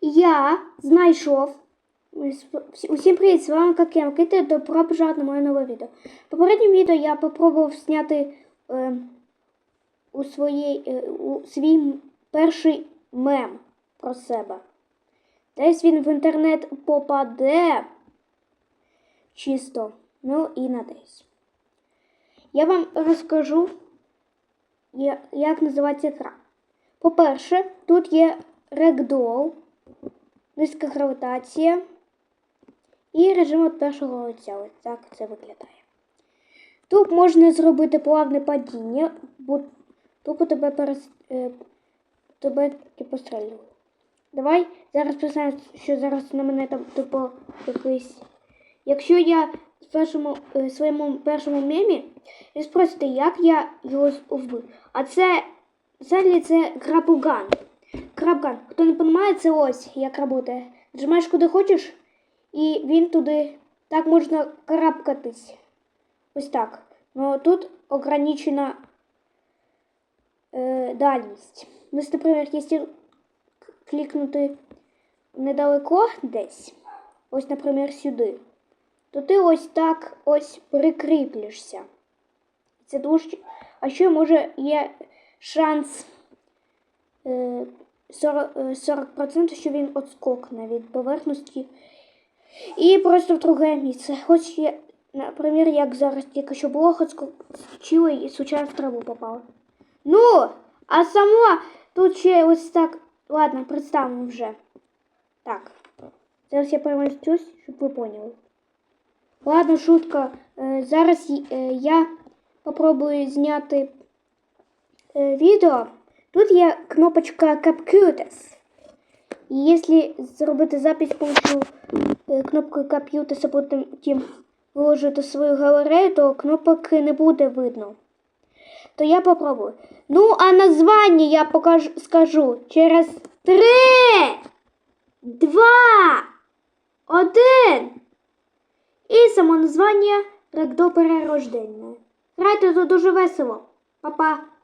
Я знайшов. Усім привіт, з вами Какем. Кити, добро пожаловать на моє нове відео. В попередньому відео я попробував зняти е, у, своїй, е, у свій перший мем про себе. Десь він в інтернет попаде чисто. Ну і надеюсь. Я вам розкажу, як називається гра. По-перше, тут є регдол, низька гравітація і режим від першого лиця. Ось так це виглядає. Тут можна зробити плавне падіння, бо тупо тебе перес... е, тебе пострілює. Давай зараз представимо, що зараз на мене там тупо якийсь. Якщо я в першому, е, своєму першому мемі, ви спросите, як я його вбив. А це взагалі це крабуган. Крабган. Хто не розуміє, це ось як працює. Нажимаєш куди хочеш, і він туди. Так можна карабкатись. Ось так. Ну тут ограничена е, дальність. Ну, наприклад, якщо клікнути недалеко десь, ось, наприклад, сюди, то ти ось так ось прикріплюєшся. Це дуже. А ще може є шанс е, 40%, е, 40% що він отскокне від поверхності. І просто в друге місце. Хоч я, наприклад, як зараз тільки що було, отскочила і случайно в траву попала. Ну, а само тут ще ось так. Ладно, представимо вже. Так. Зараз я перемістюсь, щоб ви поняли. Ладно, шутка. Е, Зараз е, я попробую зняти е, відео. Тут є кнопочка Capcutes. І якщо зробити запись помощью е, кнопки Capcutes, а потім виложити свою галерею, то кнопок не буде видно. То я попробую. Ну, а названня я покажу, скажу через три, два, один. І само названня Рекдо перерождення. Грайте тут дуже весело. Па-па.